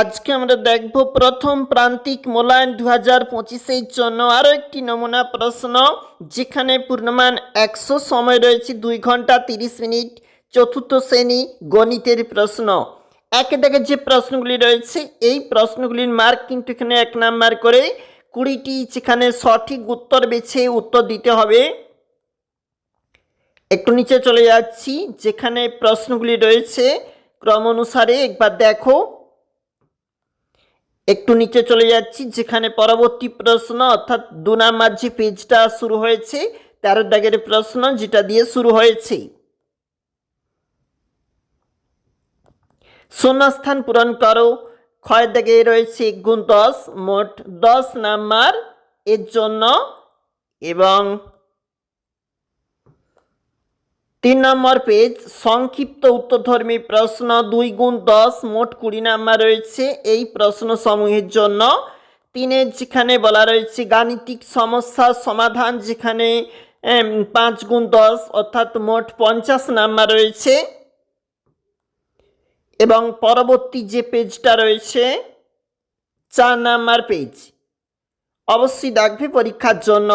আজকে আমরা দেখব প্রথম প্রান্তিক মূল্যায়ন দু হাজার পঁচিশের জন্য আরও একটি নমুনা প্রশ্ন, যেখানে পূর্ণমান একশো সময় রয়েছে, দুই ঘণ্টা তিরিশ মিনিট। চতুর্থ শ্রেণি গণিতের প্রশ্ন। একে দেখে যে প্রশ্নগুলি রয়েছে, এই প্রশ্নগুলির মার্ক কিন্তু এখানে এক নাম্বার করে কুড়িটি, যেখানে সঠিক উত্তর বেছে উত্তর দিতে হবে। একটু নিচে চলে যাচ্ছি, যেখানে প্রশ্নগুলি রয়েছে, ক্রম অনুসারে একবার দেখো। একটু নিচে চলে যাচ্ছি, যেখানে পরবর্তী প্রশ্ন, অর্থাৎ দু নাম্বার যে পেজটা শুরু হয়েছে, তেরো দাগের প্রশ্ন যেটা দিয়ে শুরু হয়েছে। শূন্যস্থান পূরণ করো, ক্ষয় দাগে রয়েছে গুণ দশ, মোট দশ নাম্বার এর জন্য, এবং তিন নম্বর পেজ, সংক্ষিপ্ত উত্তরধর্মী প্রশ্ন দুই গুণ দশ, মোট কুড়ি নাম্বার রয়েছে। এই প্রশ্ন সমূহের জন্য তিনের যেখানে বলা রয়েছে গাণিতিক সমস্যার সমাধান, যেখানে পাঁচ গুণ দশ, অর্থাৎ মোট পঞ্চাশ নাম্বার রয়েছে। এবং পরবর্তী যে পেজটা রয়েছে, চার নাম্বার পেজ। অবশ্যই দেখবে পরীক্ষার জন্য।